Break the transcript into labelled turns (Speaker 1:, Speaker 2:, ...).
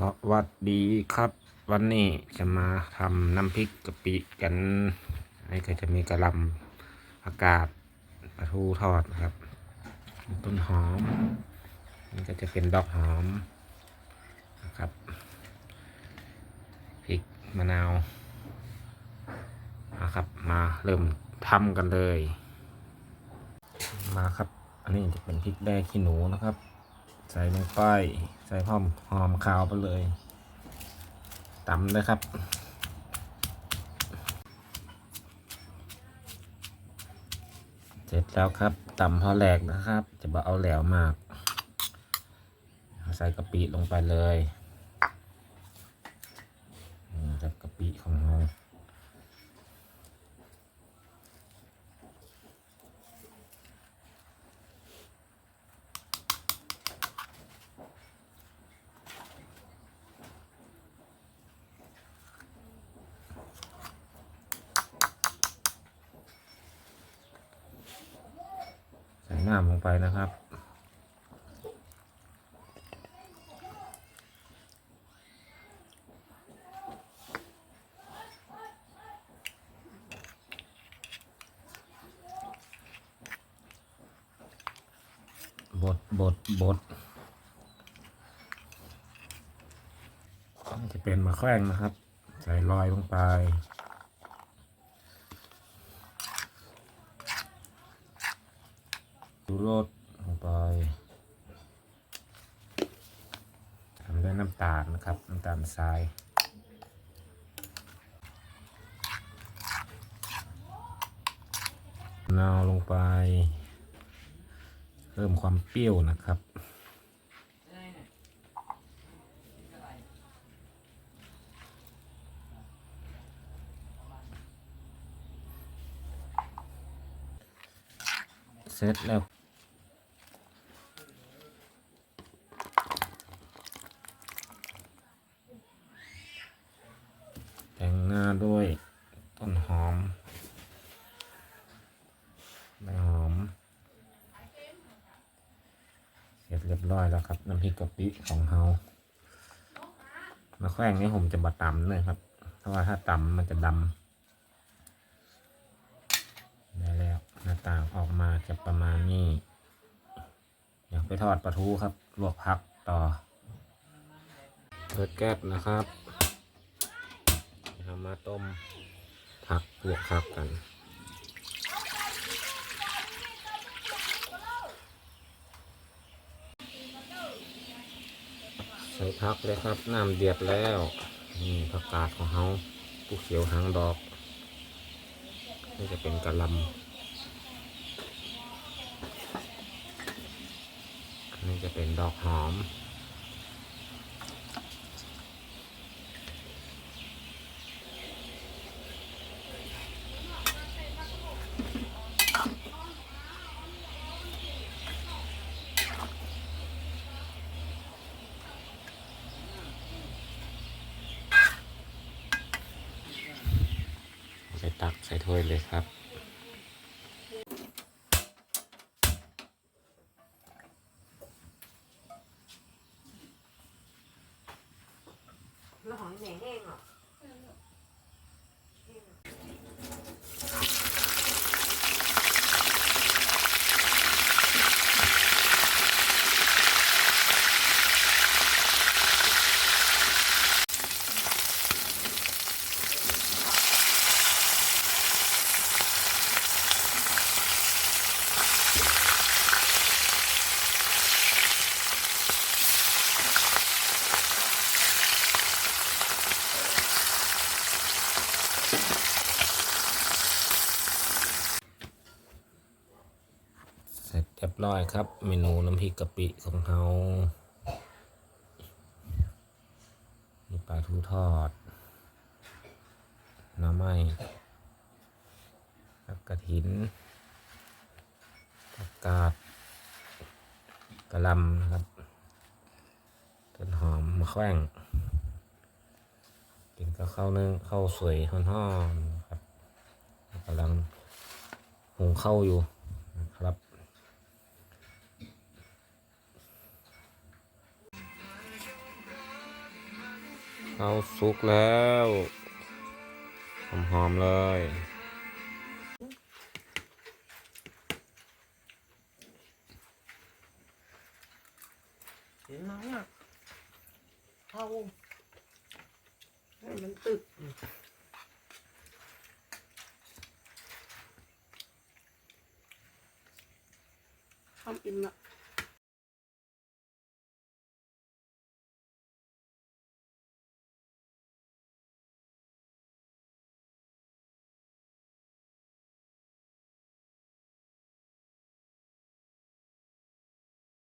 Speaker 1: สวัสดีครับ วันนี้จะมาทำน้ำพริกกะปิกันนนี้ก็จะมีกระลำอากาศปลาทูทอดนะครับ ต้นหอมนี่ก็จะเป็นดอกหอมนะครับพริกมะนาวนะครับ มาเริ่มทำกันเลย มาครับ อันนี้จะเป็นพริกแดงขี้หนูนะครับ ใส่ลงไป ใส่หอมหอมขาวไปเลยตำเลยครับ เสร็จแล้วครับตำพอแหลกนะครับ จะบ่เอาแหลวมาก ใส่กะปิลงไปเลยนี่ครับกะปิของเรา น้ำลงไปนะครับ บดบดบดจะเป็นมะแขว้งนะครับ ใส่ลอยลงไปูรสลงไปทำด้วยน้ำตาลนะครับ น้ำตาลทรายนาวลงไป เพิ่มความเปรี้ยวนะครับเสร็จแล้ว แต่งหน้าด้วยต้นหอมใบหอม เส ร้อยแล้วครับน้ำพริกกะปิของเฮามาแข้งนี่ผมจะบะตำเลยครับ เพราะว่าถ้าตำมันจะดำได้แล้วหน้าตาออกมาจะประมาณนี้เดี๋ยวไปทอดปลาทูครับลวกผักต่อเปิดแก๊สนะครับทำมาต้มผักลวกผักกัน ส่ผักเลยครับน้ำเดือดแล้วนี่ผักกาดของเขาผู้เขียวหางดอกนี่จะเป็นกะลำอันนี้จะเป็นดอกหอม ส่ตักใส่ถ้วยเลยครับ
Speaker 2: แล้วของแหน่แห้งอะ
Speaker 1: เสร็จเรียบร้อยครับ เมนูน้ำพริกกะปิของเรามีปลาทูทอด น้ำไม้กระถิน กาดกระลำนะครับ ต้นหอมมะแขว้งกินกับข้าวนึ่งข้าวสวยห่อนๆครับกำลังหุงข้าวอยู่นะครับ
Speaker 2: เข้า
Speaker 1: วสุกแล้วหอมๆเลย
Speaker 2: เห็นน้องอะเข้าให้มันตึกทำอิ่มละ